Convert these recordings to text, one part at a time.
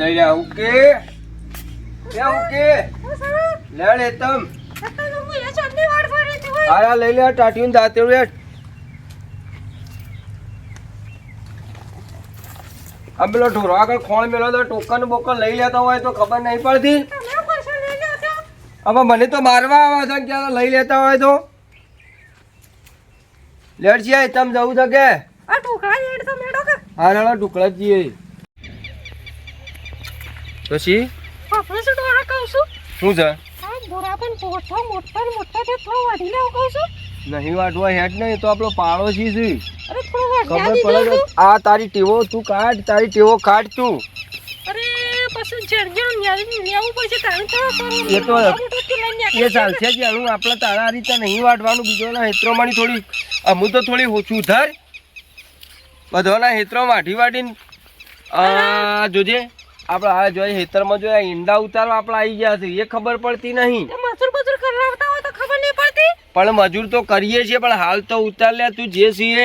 જઈ રહ્યા okay okay લેડે તમ. આયા લઈ લે દાંતેડું હેઠ. આમ પેલો ઢોરો આગળ ખોણ મેલો તો ટોકન બોકન લઈ લેતા હોય તો ખબર નહીં પડતી. હવે મને તો મારવા આવે છે ક્યાં લઈ લેતા હોય તો. લેડ છે તમ જવું છે કે? હા રાણા ઢુકડા જ જઈએ પછી? શું છે? નહીં વાટવા હેડ નહીં તો આપણો પાડોશી છે. ખબર પડે? આ તારી ટેવો તું કાઢ તારી ટેવો કાઢ તું. એ તો એ ચાલશે જ હું આપણે તારા રીતે નહીં વાટવાનું બીજોના હેત્રોમાંની થોડી અમુ તો થોડી ઓછું ધર બધાના હેત્રો વાટી વાટીને જોજે. આપણે આ જોઈએ હેતરમાં જોયા ઈંડા ઉતારવા આપણે આવી ગયા છે એ ખબર પડતી નહીં. પણ મજૂર તો કરીએ છીએ પણ હાલ તો ઉતાર લે તું જે છીએ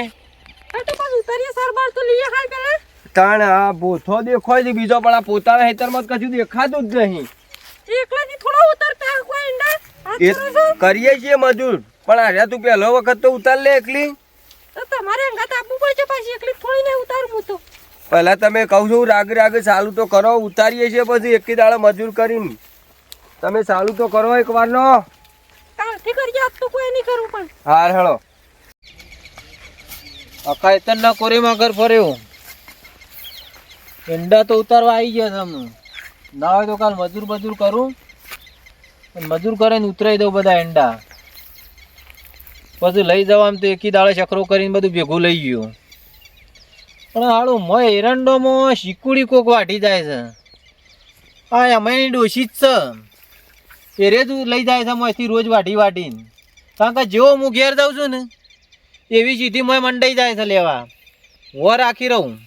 તાણ આ બોથો દેખાય છે બીજો પણ આ પોતાના હેતરમાં કશું દેખાતું જ નહીં. એ કરીએ છીએ મજૂર પણ આ તું પહેલો વખત તો ઉતાર લે એકલી. તમારે અંગાત આપવું પડશે પાછી એકલી થોડી ને ઉતારું તો. પહેલા તમે કહું છું રાગ રાગ ચાલુ તો કરો ઉતારીએ છીએ પછી એક દાડે મજૂર કરીને. તમે ચાલુ તો કરો એક વાર નો હાર હેળો. આખા એતનના કોરીમાં ઘર ફર્યો. ઈંડા તો ઉતારવા આવી ગયા તમે ના હોય તો કાલ મજૂર મજૂર કરું. મજૂર કરીને ઉતરાઈ દઉં બધા ઈંડા. પછી લઈ જવા તો એકી દાડે ચકરો કરીને બધું ભેગું લઈ ગયું. પણ હાળું મોય એરંડોમાં શીકુડી કોક વાટી જાય છે. હા એમાં ડોશી જ છે. એ રે જ લઈ જાય છે મોયથી રોજ વાટી વાટીને કારણ કે જેવો હું ઘેર જાઉં છું ને, એવી સીધી મોય મંડાઈ જાય છે લેવા. વર રાખી રહું.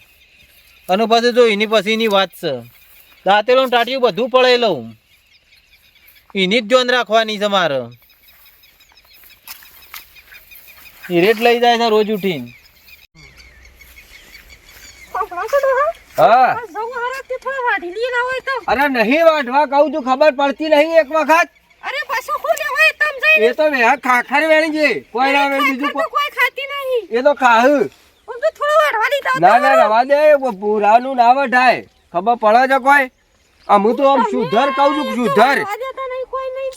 અને પછી જો એની પછીની વાત છે. દાંતેલું ટાટિયું બધું પડાઈ લઉં. એની જ ધ્યાન રાખવાની છે મારે. એ રેટ લઈ જાય છે રોજ ઉઠીને. હા? આ અરે નહીં વાટવા કહું છું ખબર પડતી નહીં એક વખત. અરે પાછું શું લેવાય તમ જઈને? એ તો ખાખર વેણી છે. કોઈ ના વેણી બીજું કોઈ ખાતી નહીં. એ તો ખાહ. હું તો થોડું વાઢવા દીધા ના ના રવા દે પૂરાનું ના વઢાય. ખબર પડે છે કોઈ? હું તો આમ સુધર કહું છું સુધર. કોઈ નહીં.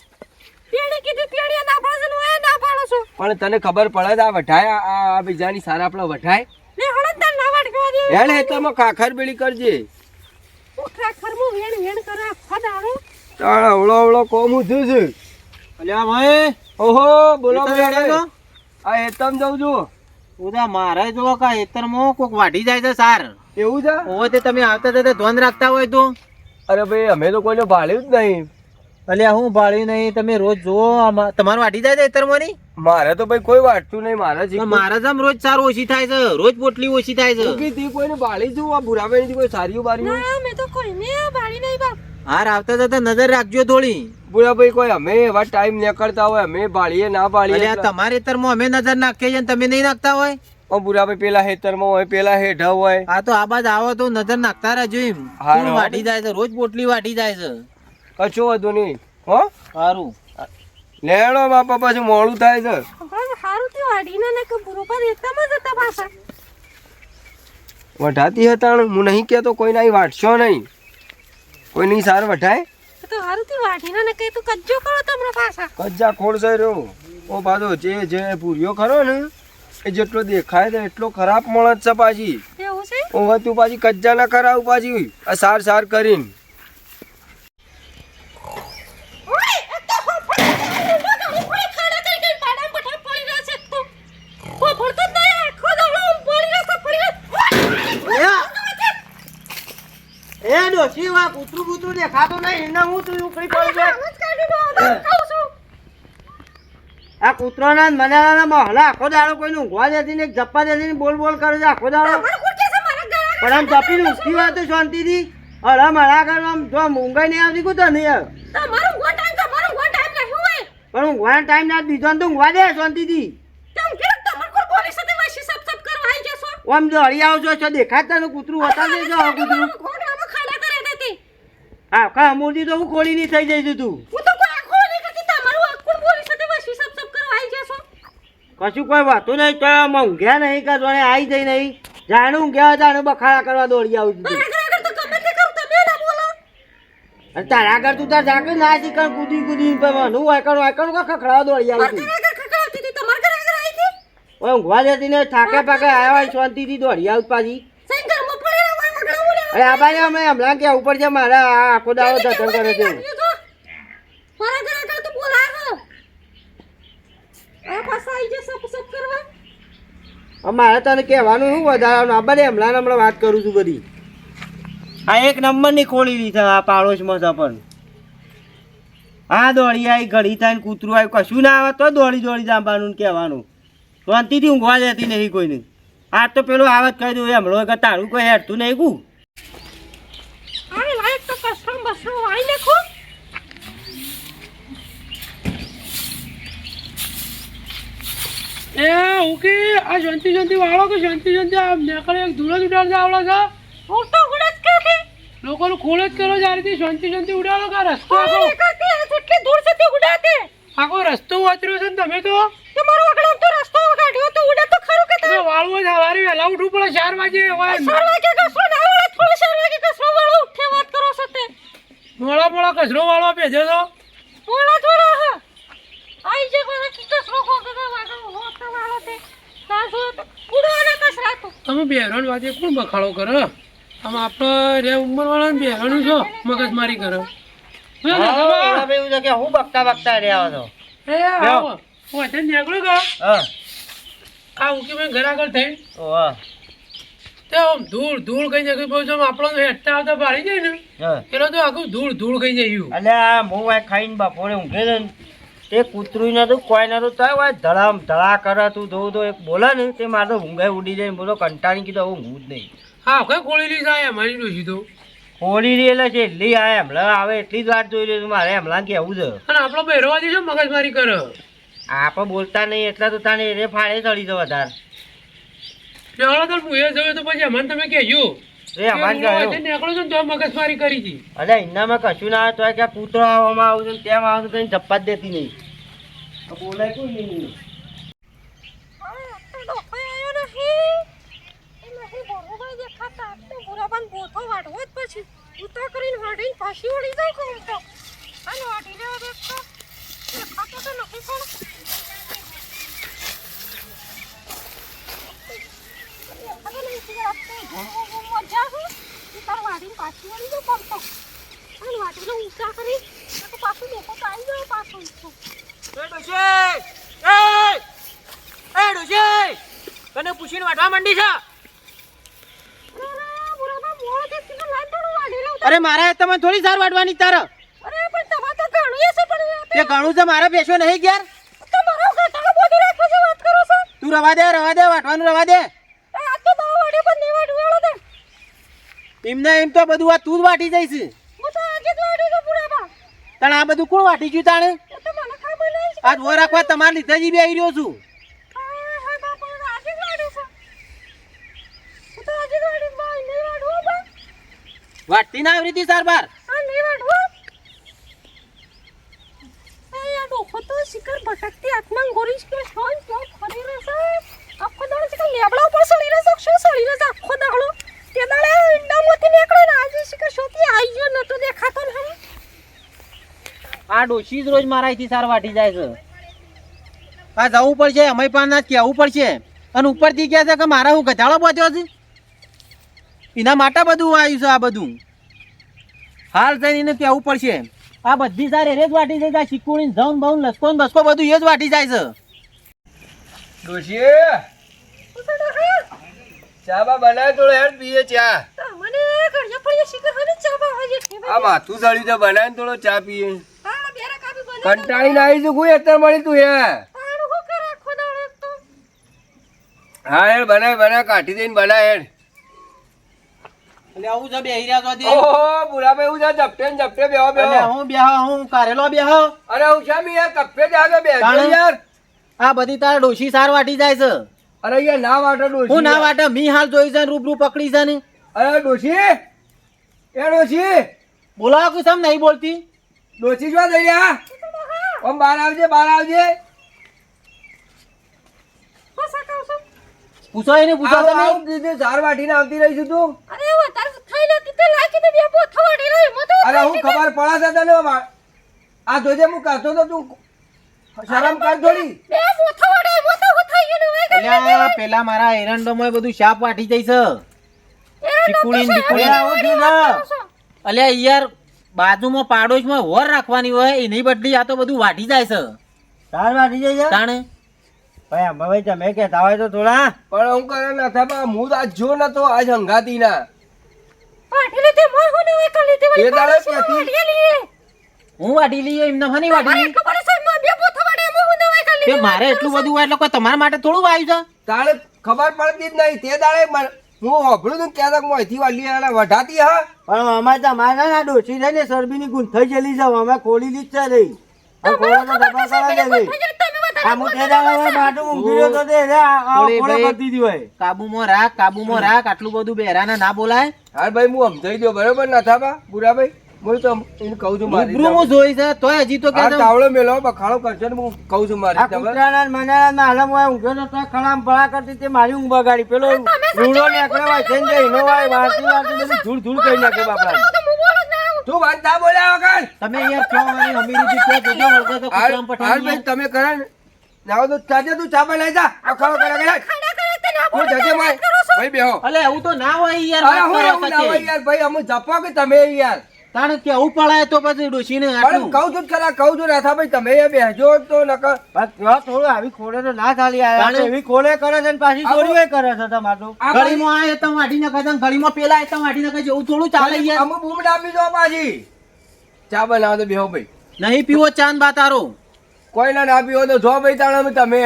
પેડી કીધી પેડી ના પાડો ના પાડો છો. પણ તને ખબર પડે આ વઢાય આ- આ આ બીજાની સારા આપણે વઢાય? હળદ તાર દે. ખાખર બીડી કરજે. હું ખાખર હું વેણ કરે કોમ છે. અલ્યા ભાઈ. ઓહો બોલો હેતર છો? આ હેતમ જઉં છું ઉદા મારે જો કા એતરમાં કોક વાઢી જાય છે સાર. એવું છે? ઓવે તે તમે આવતા તે ધ્યાન રાખતા હોય તો. અરે ભાઈ અમે તો કોઈને ભાળ્યું જ નહીં. અલ્યા હું ભાળ્યું નહીં તમે રોજ જુઓ તમારે વાટી જાય છે એતરમાં મારે તો ભાઈ કોઈ વાટતું નહીં મારા તો મારા જેમ રોજ સાર ઓછી થાય છે રોજ પોટલી ઓછી થાય છે. તી કોઈને ભાળી છું આ ભૂરાભાઈ કોઈ સારી બારી ના મે તો કોઈને બાળી નહીં બાપ. હાર આવતા જતા નજર રાખજો થોડી. ભૂરાભાઈ કોઈ અમે એવા ટાઈમ નીકળતા હોય અમે ભાળીએ ના ભાળીએ અલ્યા તમારે તરમો અમે નજર નાખીએ છીએ ને તમે નહીં નાખતા હોય? ઓ ભૂરાભાઈ પેલા હેતરમાં હોય પેલા હેઠા હોય. આ તો આ બાજ આવો તો નજર નાખતા રહેજો એમ. વાઢી જાય છે? રોજ પોટલી વાટી જાય છે. કશો વધુ નહીં. હો? સારું. લેણો બાપા પછી મોડું થાય છે. સારું થયું વાઢીને ને કે બરોબર એકદમ જ હતા પાછા. વઢાતી હતા હું નહીં કહેતો કોઈ નહીં વાટશો નહીં. કોઈ નહીં સાર વઢાય? તો સારું થયું વાઢીને ને કઈ તું કજ્જો કરો તમને પાછા. કજ્જા ખોળશે રહ્યો. ઓ પાછો જે જે પૂર્યો ખરો ને એ જેટલો દેખાય છે એટલો ખરાબ મળે છે પાછી. એવું છે? ઓ તું પાછી કજ્જા ના કરાવ પાછી. આ સાર સાર કરીને ઓય એ તો ફફડી ફફડી ખાડા કરી કરી પાડા પઠા પડી રહ્યા છે તો ફફડતો જ નહીં આખો દાડો આમ પડી રહ્યો છે પડી રહ્યો એ ડોશી વા કૂતરું કૂતરું દેખાતો નહીં એના હું તું ઉકળી પડી છું. આ કૂતરોના ને મનાના મહલા આખો દાડો કોઈને ઊંઘવા દેતી ને જપ્પા દેતી ને બોલ બોલ કરે છે આખો દાડો. મારા પણ આમ જપીને ઉઠતી હોય શાંતિ થી હળા મળા કર આમ જો ઊંઘાઈ નહીં આવતી કુતો નહીં આવે. પણ ઊંઘવાનો ટાઈમ ના દીધો ને તો ઊંઘવા દે શાંતિથી. થી આમ જો હળી આવજો છો દેખાતા ને કૂતરું દેજો કૂતરું ઘોડામાં ખાડા કરે દેતી આખા અમૂર્તિ તો હું કોળી ની થઈ જઈશું તું. હું તો કોઈ આખો નહીં કરતી તમારું આખું બોલી સાથે બસ સબ સબ કરવા આવી જશો. કશું કોઈ વાતો નહીં તો આમાં ઊંઘ્યા નહીં કા જોણે આવી જઈ નહીં. જાણું ઊંઘ્યા જાણે બખાડા કરવા દોડી આવું છું આગળ તો અને તારા આગળ તું તાર જાકે ના શીખણ કૂદી કૂદી હું કા ખખડાવા દોડી આવું છું. હતી હતી? ઓય ઊંઘવા જતી ને થાકે પાકે આવ્યા હોય શાંતિથી દોડી આવું પાછી સાઈન ઘરમાં પડેલા હોય વગડા બોલે અરે આ ભાઈ અમે હમણાં કે ઉપર છે મારા આ આખો દાવો ધતન કરે છે મારા તને કહેવાનું શું વધારાનું આ બધે હમણાં હમણાં વાત કરું છું બધી આ એક નંબરની ખોલી દીધા આ પાડોશમાં તો પણ આ દોડી આવી ઘડી થાય કૂતરું આવ્યું કશું ના આવે તો દોડી દોડી જાંબાનું કહેવાનું શાંતિથી ઊંઘવા જતી નહીં કોઈને આ તો પેલો આવત કહી દઉં હમણાં તારું કોઈ હેડતું નહીં કું આને લાયક તો કસમ બસમ વાળી નાખો એ કે આ શાંતિ શાંતિ વાળો કે શાંતિ શાંતિ આ નેકળે એક ધૂળો જ ઉડાડતા આવડે છે? હું તો ગુડત કે કે લોકોનું ખોળ જ કરો રીતે શાંતિ શાંતિ ઉડાડો કે રસ્તો આખો? એટલી દૂર તે ઉડાતે આખો રસ્તો વાતર્યો છે ને તમે તો? તમારો આગળ તો રસ્તો કાઢ્યો તો ઉડે તો ખરું કે તમે વાળવો જ સવારે વેલા ઉઠવું પડે ચાર વાગે હોય ચાર વાગે કસરો ના આવડે થોડી ચાર વાગે કસરો વાળો ઉઠે વાત કરો છો તે મોળા મોળા કચરો વાળો ભેજો તો થોડા થોડા હા આઈ જે કોઈ કી કસરો કો કે વાગો હો તો વાળો તે ના જો તો ઉડવાના કસરા તો તમે બેરણ વાગે કોણ બખાડો કરો? આમ આપણે રે ઉંમરવાળાને બેરણું છો મગજ મારી કરો એવું છે કે હું બકતા બકતા રહ્યા છો એ આવો. વચ્ચે નીકળ્યું કા? આ ઉકી મેં ઘર આગળ થઈ. તે આમ ધૂળ ધૂળ કઈ જગ્યાએ બહુ જેમ આપણો હેઠતા આવતા પાડી જાય ને. પેલો તો આખું ધૂળ ધૂળ કઈ જાય એટલે આ હું ખાઈને બપોરે ઊંઘે ને. તે કૂતરું નતું કોઈ નતું તો ધડામ ધડા કરે તું ધો તો એક બોલે ને તે મારે તો ઊંઘે ઉડી જાય બોલો કંટાળી કીધું હવે હું જ નહીં. હા કઈ ખોળેલી જાય મારી ડોસી તો હોળી રે એટલે છે એટલી આ હમણાં આવે એટલી જ વાત જોઈ રહી મારે હમણાં કેવું છે. અને આપણો બહેરવાજી છે મગજમારી કરે. આપણે બોલતા નહીં એટલા તો તાને એને ફાળે ચડી છે વધારે બેહળો તો હું એ જોયું તો પછી અમને તમે કહેજો. એ અમારે કહ્યું નીકળો ને તો મગજમારી કરી હતી. અરે એનામાં કશું ના આવે તો કે કૂતરો આવવામાં આવું છે ને તેમ આવું તો કઈ જપ્પા જ દેતી નહીં. તો બોલાય કોઈ નહીં. પછી ઉતા કરીને વાડીને પાછી વળી જાય કોમ અને વાડી લેવા દેખતો દેખાતો તો નથી પણ દેખાતો નહીં કે આપણે મજા છે એ તાર વાડીને પાછી વળી જાય કોમ તો અને વાડીને ઊંચા કરી તો પાછું દેખો તો આવી જાય પાછું ઊંચું તને વાટવા માંડી છે. અરે મારે તમે થોડી સાર વાટવાની તાર. અરે પણ તમારે તો ઘણું હશે પણ તે ઘણું છે મારે બેસો નહીં ગયા તમારો ઘટાડો બોલી રાખો છો વાત કરો છો. તું રવા દે રવા દે વાટવાનું રવા દે. આ તો બહુ વાડે પણ નહીં વાડી વાળો દે એમને એમ તો બધું આ તું જ વાટી જઈશ હું તો આજે જ વાટી ગયો પુરાબા તને આ બધું કોણ વાટી ગયું તાણે? એ તો મને ખબર નહીં. આજ વર રાખવા તમારા લીધે જ બે આવી રહ્યો છું હા હા બાપા આજે જ વાડી છે હું તો આજે જ વાડી બા નહીં વાડવો બા વાટતી ના આવી હતી સાર બાર તો શિકર ભટકતી આત્મા ગોરીશ કે શું ક્યાં ફરી રહેશે આખો દાડો શિકર લેબડા ઉપર સડી રહેશે શું સડી રહેશે આખો દાડો? તે દાડે ઈંડામાંથી નીકળે ને આજે શિકર શોથી આવી ગયો નતો દેખાતો ને આ ડોશી જ રોજ મારા અહીંથી સાર વાટી જાય છે. આ જવું પડશે અમે પણ કહેવું પડશે. અને ઉપરથી કહે છે કે મારા હું ગધાડો પહોંચ્યો છે? એના માટે બધું આવ્યું છે આ બધું. હાલ થઈને એને કહેવું પડશે. આ બધી સાર એ જ વાટી જાય છે શીકુણી જઉન બઉન લસકો ને બસકો બધું એ જ વાટી જાય છે. ડોશી ચા બા તો થોડો હેડ પીએ ચા. મને ઘડિયા પડીએ શિકર હવે ચા બાવા જે ઠેબા આ માથું સળ્યું છે બનાય ને થોડો ચા પીએ. હા બેરા કાપી બને કંટાળીને આવી છું કોઈ અત્યારે મળી તું હે? આણું હું કરે આખો એક તો? હા હેડ બનાય બનાય કાઢી દઈને બનાય હેડ. એટલે આવું છે બેહી રહ્યા છો ઓહો બુરાભાઈ હું જા જપટે ને ઝપટે બેહો બેહો. હું બેહો હું કારેલો બેહો અરે હું શામ યાર કપ્પે જ આગળ બેઠો તાણે? યાર. આ બધી તારા ડોશી સાર વાટી જાય છે. અરે યાર ના વાટો ડોશી હું ના વાટે મી હાલ જોઈ છે રૂબરૂ પકડી છે ને. અરે ડોશી! એ ડોશી! બોલાવો કુસમ સમ નહીં બોલતી? ડોશી જો દઈ રહ્યા. ઓમ બહાર આવજે બહાર આવજે હું સાકાવ છું પૂછો એને પૂછો તમે. આવું. કીધું ઝાર વાટીને આવતી રહીશું તું. અરે વધારે થઈ નથી તે લાગી તે બે બોથો વાડી રહી. મો તો અરે હું ખબર પડા છે તને આ જોજે હું કરતો તો તું. શરમ કર થોડી. બે બોથો થવાડે મો તો હું થઈ ગયું હોય અલ્યા પેલા મારા એરંડોમાં બધું શાપ વાટી જઈ છે. ચીકુડી. અરે આવું છે. અલ્યા યાર બાજુમાં પાડોશમાં હોર રાખવાની હોય એની બદલી આ તો બધું વાટી જાય છે. તાર વાટી જાય છે તાણે? ભાઈ આમાં તમે કહેતા હોય તો થોડા. પણ હું કરે નથી પણ હું તો આજ જો નતો આજ હંગાતી ના લીધે મો હું ને કર લીધે? એ દાડે ક્યાંથી? હું વાટી લઈએ. એમને હની વાટી લઈ ખબર છે મો બે બોથો વાડી મો હું ને કર તે મારે એટલું બધું હોય એટલે કોઈ તમારા માટે થોડું આવ્યું છે? તારે ખબર પડતી જ નહીં તે દાડે હું હોભળું તું ક્યાં તક મોંથી વાલી આને વઢાતી હા? પણ અમારે તો અમારે ના ડોસી થઈ ને સરબીની ગુંથઈ જેલી છે અમે ખોલી લીધી છે રહી તો દબાણ કરે છે ભાઈ તે તો તે ભાઈ. કાબુમાં રાખ કાબુમાં રાખ આટલું બધું બેરાને ના બોલાય. હા ભાઈ હું સમજાઈ દો બરોબર ના થાપા બુરાભાઈ હું તો એને કહું છું મારી રૂબરૂ હું જોઈ છે તોય હજી તો કે તાવડો મેલો બખાડો કરશે ને હું કહું છું મારી? કૂતરાના ને મનાના ના હાલમ હોય ઊંઘ્યો તો ખળામ ભળા કરતી તે મારી ઊંઘ બગાડી. પેલો રૂડો નીકળે હોય છે ને જે હોય વાંચી વાંચી બધું ધૂળ ધૂળ કરી નાખે બાપડા. તું વાત ના બોલ્યા વગર. તમે અમીરી થી જોજો વળગો તો પઠાણ તમે કરે ને. નાવો તો ચાજે તું ચાપા લઈ જા. બખાડો કરે કરે હું જજે ભાઈ ભાઈ બેહો. અલે એવું તો ના હોય યાર અરે હું એવું ના હોય યાર ભાઈ અમે જપો કે તમે યાર. તાણે કેવું પડાય તો પછી ડોશીને આટલું. કહું છું ખરા કહું છું રાથા ભાઈ તમે એ બેહજો તો નકર. થોડું આવી ખોળે તો ના ચાલી આયા એવી ખોળે કરે છે ને પાછી ચોરીઓ કરે છે તમારું તો. આ ગળીમાં આ એતમ વાઢી નાખે છે, ગળીમાં પેલા એતમ વાઢી નાખે છે. એવું થોડું ચાલે યાર. અમે બૂમ દો પાછી. ચા બનાવો તો બેહો ભાઈ. નહીં પીવો ચાંદ બા તારો કોઈ ના ના તો જો ભાઈ તાણે તમે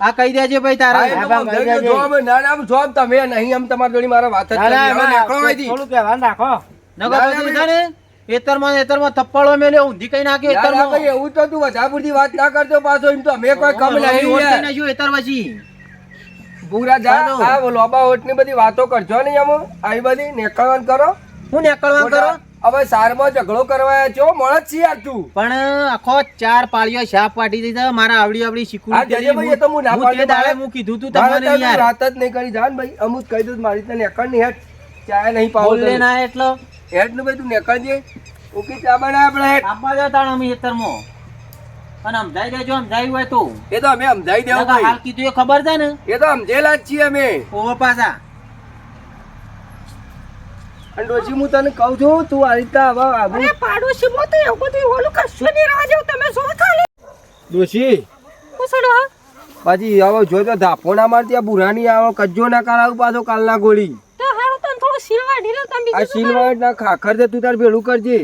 આ કહી દેજે ભાઈ તારા એ તો બા, હું ભાઈ, સમજાઈ ભાઈ. ગયો. જો અમે ના ના જોબ તમે નહીં આમ તમારી જોડી મારા વાત જ ના, ના, કરી. હવે ના, નીકળો અહીંથી. થોડું કહેવાનું રાખો નગર પછી છે ને એતરમાં એતરમાં થપ્પડો મેલે ઊંધી કઈ નાખે એતરમાં ભાઈ, એવું તો તું વધારે પૂરતી વાત ના કરતો પાછો એમ તો અમે કોઈ કમ નહીં યાર. એતર પછી ભૂરા જા આ લોબા ઓટની બધી વાતો કરજો નહીં એમ આવી બધી નેકળવાન કરો હું નેકળવાન કરો હવે સારમાં ઝઘડો કરવા છો મળત છીએ યાર તું. પણ આખો ચાર પાળીઓ શાપ વાટી દીધા મારા આવડી આવડી હા, આ જજે ભાઈ, તો હું ના પાડી દાડે હું કીધું તું તમને યાર. રાત જ નહીં કરી જાન ભાઈ અમુક કહી દઉં મારી તને નેકળ નહીં હેઠ. ચાય નહીં પાવો બોલે ના એટલો. હેઠનું ભાઈ તું નેકળજે ઓકે ચા બના આપણે હેઠ? આપવા દો તાણ અમે એતરમાં અને સમજાઈ દેજો સમજાયું હોય તો. એ તો અમે સમજાઈ દેવું હાલ કીધું એ ખબર છે ને? એ તો સમજેલા જ છીએ અમે. ઓ પાછા. અને ડોશી હું તને કહું છું તું આ રીતે હવે આવું અરે પાડોશી મો તો એવું બધું ઓલું કશું નહીં રહેવા જેવું તમે જો ખાલી? ડોશી પૂછડો પછી હવે જો તો ધાપોના મારતી આ બુરાની આવો કજ્જો ના કરાવ પાછો કાલના ગોળી. તો હારું તને થોડો સિલવા ઢીલો તમે આ બીજું ના ખાખર દે તું તાર ભેળું કરજે.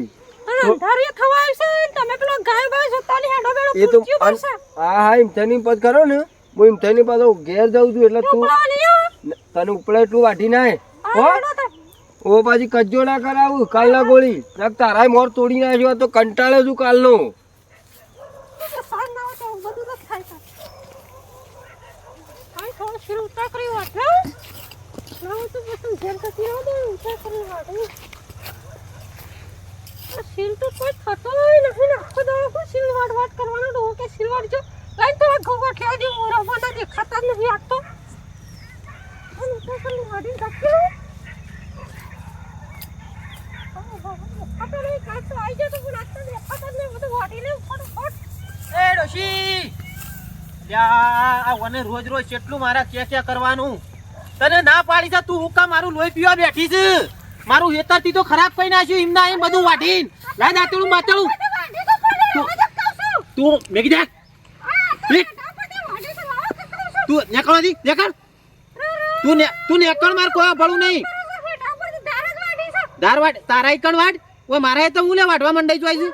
અંધારિયું થવા આવશે તમે પેલો ગાય બાય જોતા ની હેડો બેડો એ તો હા હા એમ તેની પદ કરો ને હું એમ તેની પાછો ઘેર જાઉં છું એટલે તું તને ઉપડે એટલું વાઢી નાય. હો. ઓ પાછી કજ્જો ના કરાવું, કાલના ગોળી નાક તારા મોર તોડી નાખ્યો તો કંટાળે છું કાલનો તો આવે તો તો તો તો કોઈ થતો નહીં આખો દાડો શું વાટ કે શીર વાટજો. લાઈન તો આ ઘઉં વાટલા જે મોરાફાના દેખાતા નથી આટતો. અને ઉતાર કરી નાખ્યો. આપણે નહીં કાંઈ તો આઈ જાય તો પણ આટલું દેખાતા જ નહીં. બધું વાટીને ફટાફટ એ ડોશી વને રોજ રોજ કેટલું મારા કે કે કરવાનું? તને ના પાડી છે તું હુકા મારું લોહી પીવા બેઠી છે. મારું હેતરથી તો ખરાબ કરી નાખ્યું એમના એમ બધું વાઢીન. લાય દાતળું માતળું તું મેગી દે તું નેકળ દી નેકળ. તું ને તું નેકળ માર કોઈ ભળું નહીં. ધાર વાટ તારા એકણ વાટ ઓય મારા તો હું લે વાટવા મંડાઈ જોઈ છું.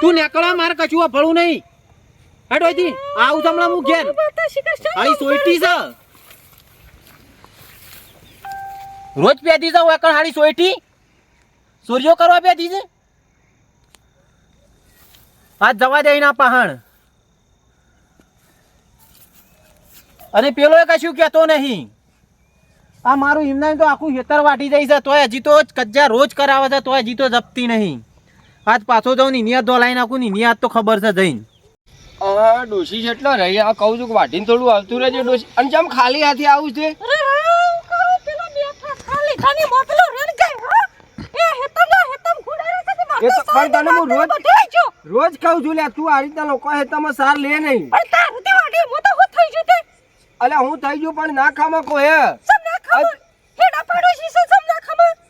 તું નેકળવા મારે કશું ભળું નહીં. હેડ ઓયથી આવું હું ઘેર. સોયટી છે. રોજ પેદી જાવ એકણ હાળી સોયટી. સૂર્યો કરવા પેદી છે. આજ જવા દે એના પહાણ. અને પેલો કશું કહેતો નહીં. આ મારું એમ તો આખું ખેતર વાટી જાય છે તોય હજી તો કજ્જા રોજ કરાવે છે તોય હજી તો જપતી નહીં. આજ પાછો જાઉં ને નિયત ધોલાઈ નાખું ની નિયત તો ખબર છે જઈને. આ ડોશી જેટલો રહી આ કહું છું કે વાટીને થોડું આવતું રહેજે ડોશી. અને જેમ ખાલી હાથે આવું છે. રોજ કહું છું તું આ રીતના લોકો હેતામાં સાર લે નહીં. અલ્યા હું થઈ ગયું પણ ના ખામાં કોઈ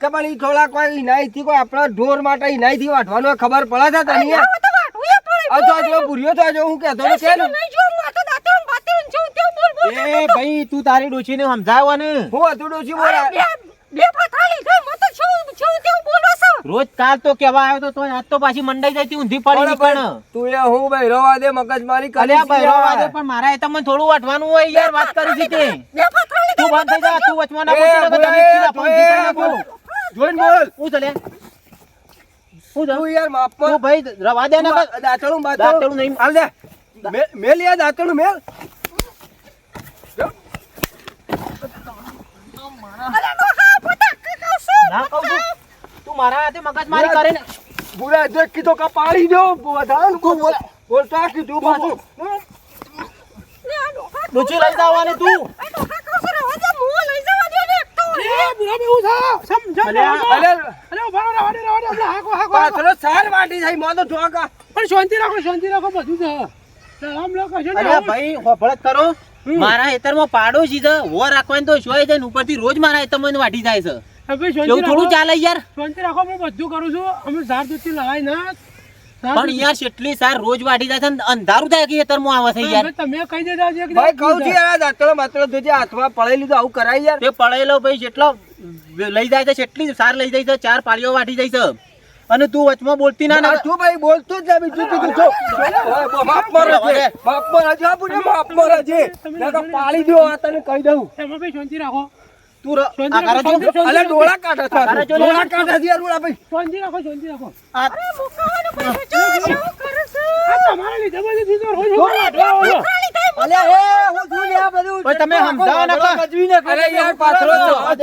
કે પણ ઈ થોડા કોઈ ઇનાઈથી કોઈ આપણા ઢોર માટે નાઈ થી હોય ખબર પડે છે તને આ તો આટલો ભૂર્યો તો જો હું કહેતો ને કે ને. નહીં જો હું આ તો દાંતણ બાતણ જો તે બોલ બોલ એ ભાઈ તું તારી ડોશીને સમજાવો ને હું હતું ડોશી બોલા. બે પથાલી ગઈ મો તો છું છું તે બોલો છો રોજ કાલ તો કેવા આવ્યો તો તો આજ તો પાછી મંડાઈ જાય તી ઊંધી પડી પણ પણ તું એ હું ભાઈ રવા મગજ મગજમારી કરી અલ્યા ભાઈ રવા દે પણ મારા એ તમને થોડું વાટવાનું હોય યાર વાત કરી છે તે બે પથાલી તું બંધ થઈ જા તું વચમાં ના બોલે, ખીલા ફોન તું થી એ, કરી નાખું. જોઈને બોલ હું ચાલે. હું તું યાર માપમાં તું ભાઈ રવા દે નકર દાંતણું દાંતણું નહીં. હાલ દે મેલ યાર દાંતણું મેલ. અરે નો ના તું મારા હાથે મગજમારી કરે ને. બુરા દેખ કીધો કા પાડી દો. વધારે બોલતા કીધું પાછું. ને ડોચી લઈ જવાની તું. આ ડોહા કહું છું? રવા દે મું લઈ જવા દે ને એક તો એ. બુરા બે ઉઠા સમજા હાકો હાકો. પાછળ સાર મોં તો પણ શાંતિ રાખો શાંતિ રાખો બધું છે. ભાઈ હોભળત કરો. મારા હેતરમાં પાડોશી છે વોર રાખવાની તો શોય જાય ઉપરથી રોજ મારા હેતરમાં વાટી જાય છે. એવું થોડું ચાલે યાર. શાંતિ રાખો હું બધું કરું છું. અમે ના. પણ યાર કેટલી સાર રોજ વાટી જાય છે ને અંધારું થાય કે હેતરમાં આવે છે યાર. તમે કહી કે ભાઈ કહું છું યાર જોજે હાથમાં પડેલું તો આવું કરાય યાર. તે પડેલો ભાઈ જેટલો લઈ જાય છે કેટલી સાર લઈ જાય છે ચાર પાળીઓ વાટી જાય છે. અને તું વચમાં બોલતી ના તું ભાઈ બોલતો જ બીજું કીધું છો માફ મારો છે માફ મારો છે આપું ને માફ મારો છે. પાડી દો આ તને કહી દઉં. એમાં ભાઈ શાંતિ રાખો. તું આ રાખો, અલે ડોળા કાઢા છે ડોળા કાઢા છે યાર ભાઈ. શાંતિ રાખો શાંતિ રાખો. આ- મુકાવાનો કોઈ જો શું કરે છે આ તમારા લીધે બધું થયું તો રોજ ને આ બધું. ભાઈ તમે સમજાવો ને કા? અરે યાર પાછળ આ આ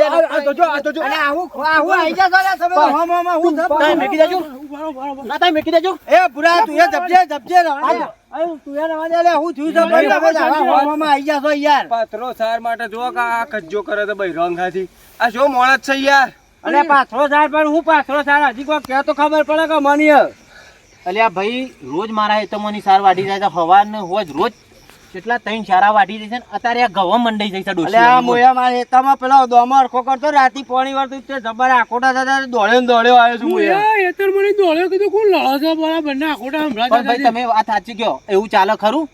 આ જોજો અલે આવું આવું આઈ જા સાલા તમે હમ હમ હું મેકી દેજો. ના મેકી દેજો. એ બુરા તું એ જપજે જપજે તું એ તો જા પાથરો સાર માટે જો આ કજ્જો કરે તો ભાઈ રંગ હાથી આ જો મોણસ છે યાર. અલે પાથરો સાર પણ હું પાથરો સાર હજી કોઈ કે તો ખબર પડે કે મની. અલ્યા ભાઈ રોજ મારા હેતમોની સાર વાઢી જાય તો હવાર ને હોજ રોજ કેટલા ત્રણ ચારા વાટી જશે છે ને અત્યારે આ ગવા મંડાઈ છે ડોશી આ મોયા મારે હેતામાં પેલો દોમર કો કરતો રાતી પોણી વાર તે જબર આકોટા દાદા દોડ્યો ને દોડ્યો આવ્યો છું મોયા. એ એતર મને દોડ્યો કીધું કોણ લડો છે બરા ના આકોટા હમણાં પણ ભાઈ તમે વાત સાચી કહો એવું ચાલે ખરું?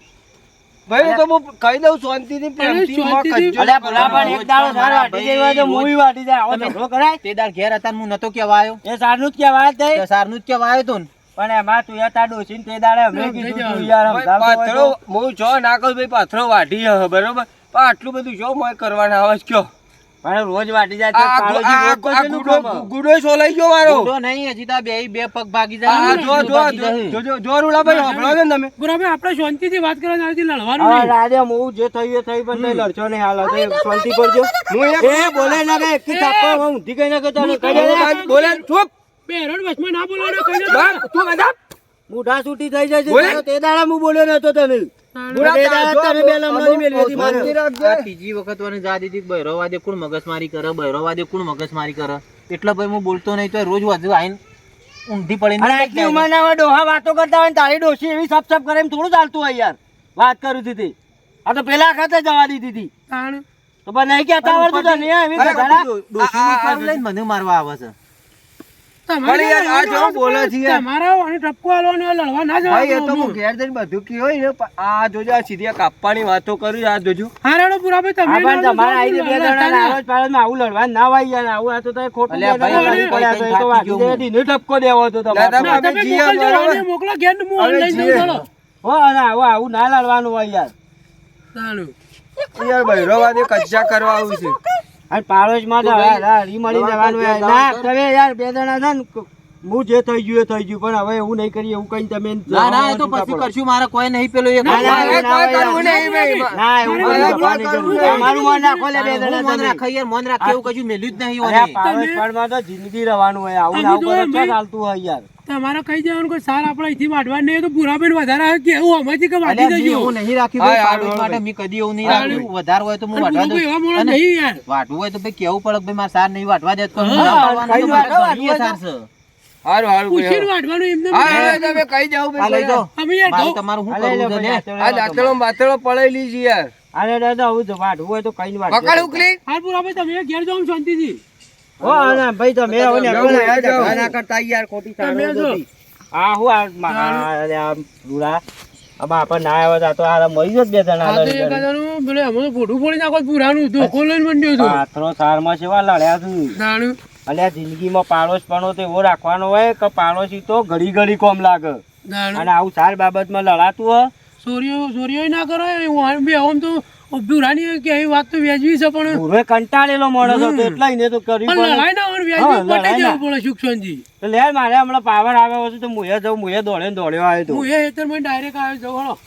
ભાઈ તો હું કહી દઉં શાંતિથી પ્રેમથી માં. કજ્જો. અલ્યા ભલા પણ એક દાડો સારો વાટી જાય તો મુંય વાટી જાય આવો ઝઘડો કરાય. તે દાડ ઘેર હતા હું નતો કેવા આવ્યો એ સારનું જ કેવા આવ્યો તે સારનું જ કેવા આવ્યો તો ને. પણ એમાં તું યાર તાર તે દાડે અમને ના, કીધું યાર પાથરો. હું જો નાખો ભાઈ પાથરો વાઢી હ બરોબર? પણ આટલું બધું જો મોય કરવાના આવે કયો? પણ રોજ વાટી જાય ગુડો- સોલાઈ ગયો મારો નહીં હજી તો બે બે પગ ભાગી જાય. જો જો જો જો જો રૂડાભાઈ સાંભળો છો ને તમે? બરાબર આપણે શાંતિથી વાત કરવાની આ રીતે લડવાનું નહીં. રાધે હું જે થયું એ થઈ પણ લડશો નહીં. હાલ શાંતિ કરજો. હું એ બોલે ના કે એક થાપો હું ઊંધી કઈ ના કહી બોલે. ચૂપ! બે હેરોડ વચમાં ના બોલવાનું કહી બાપ તું ગધા મુઢા છૂટી થઈ જાય છે તે દાડા હું બોલ્યો નતો તને. બુરા તે દાડા તને બે લમણાની મેલવી હતી મારે. શાંતિ રાખજે. આ ત્રીજી વખત વાને જા દીધી બૈરો કોણ મગજમારી કરે બૈરો કોણ મગજમારી કરે? એટલે ભાઈ હું બોલતો નહીં તો રોજ વાજુ આઈને ઊંધી પડીને આટલી ઉંમરના હવે ડોહા વાતો કરતા હોય ને તારી ડોશી એવી સપ સપ કરે એમ થોડું ચાલતું હોય યાર. વાત કરું છું તે. આ તો પેલા ખાતે જવા દીધી હતી. તો આવડતું લઈને મને મારવા આવે છે. પણ યાર, આ જો બોલે છે યાર. તમારા અને ટપકો આલવાનો લડવા ના ભાઈ એ તો હું ઘેર જઈને બધું કીધું હોય ને આ જોજો આ સીધી કાપવાની વાતો કરું આ જોજો હા રેડો પૂરા ભાઈ તમે પણ લડો, તમારે બે લડતા જણાને ના. આવું લડવાનું ના હોય યાર આવું આ તો તારે ખોટું અલ્યા ભાઈ, જણા ભાઈ, લડી પડ્યા તો એ તો ભાઈ, વાગી જાય, ઢીલો ટપકો દેવો હતો તમારે. ના, ના, તમે તમે જીયા મોકલજો, બરાબર. આને મોકલો ઘેર હું ઓનલાઈન દઉં ચાલો. હો અને આવું આવું ના લડવાનું હોય યાર. યાર બૈરો વાદે કજ્જા કરવા આવું છે અને પાડોશમાં તો મળી જવાનું ના તમે યાર બે જણા છે ને હું જે થઈ ગયું એ થઈ ગયું પણ હવે એવું નહીં કરીએ એવું કઈ તમે ના ના એ તો પછી કરશું મારે કોઈ નહીં પેલું એક ના, ના, મારે ના, કોઈ ના, કરવું ના, નહીં ભાઈ. ના એવું મારે મન નાખો લે બે જણા મન તમે. યાર મોન રાખે એવું કશું મેલ્યું જ નહીં આ તો જિંદગી રહેવાનું હોય આવું આવું ચાલતું હોય યાર તમારે કઈ જવાનું? કે સાર આપણે અહીંથી વાઢવા નહીં તો ભૂરાબેન વધારે આવે. કે એવું કે વાઢી અલ્યા, હું નહીં રાખી ભાઈ, પાડોશ માટે મી કદી એવું નહીં રાખ્યું. વધારે હોય તો હું વાઢવા દઉં. એવા મોળા નહીં યાર. વાઢવું હોય તો ભાઈ કેવું પડે ભાઈ મારા સાર નહીં વાઢવા દે તો હું વાટવા સાર છે. હારું હારું પૂછીને ભાઈ. એમને હા તમે કહી જાઓ આ લઈ જાઓ. અમે યાર તમારું શું કરવું છે ભાઈ, આ આ બાતળો પડેલી છે યાર. અરે દાદા હોય તો કઈ વાટ પકડ ઉકલી હાલ તમે ઘેર જાઓ આમ શાંતિથી. હો ના ભાઈ કરતા યાર ખોટી સારું નથી. આ હું આ મા- રૂડા. આમાં ના તો તો આ મરી જ બે જણા આ તો લડી લડી. એકાદાનું પેલું ફોટું ફોડી નાખો ભૂરાનું ધોકો લઈને મંડ્યો હતો. પાથરો સારમાં સેવા લડ્યા છું અને આ જિંદગીમાં પાડોશ પણ તો એવો રાખવાનો હોય કે પાડોશી તો ઘડી ઘડી કોમ લાગે. અને આવું સાર બાબતમાં લડાતું હોય. સોરીઓ સોરીઓ ના કરો એ વાણ બે આમ તો ભૂરાની કે એ વાત તો વ્યાજબી છે પણ પૂર્વે કંટાળેલો માણસ હતો એટલે એને તો કરવી પણ લડાઈ ના હોય વ્યાજબી પટે લડાઈ ના. જવું પડે સુખસનજી. તો લે મારે હમણાં પાવર આવ્યો છે તો મુએ જવું મુએ દોડે દોડ્યો આવ્યો તો. હું એ હેતરમાં ડાયરેક્ટ આવ્યો હળો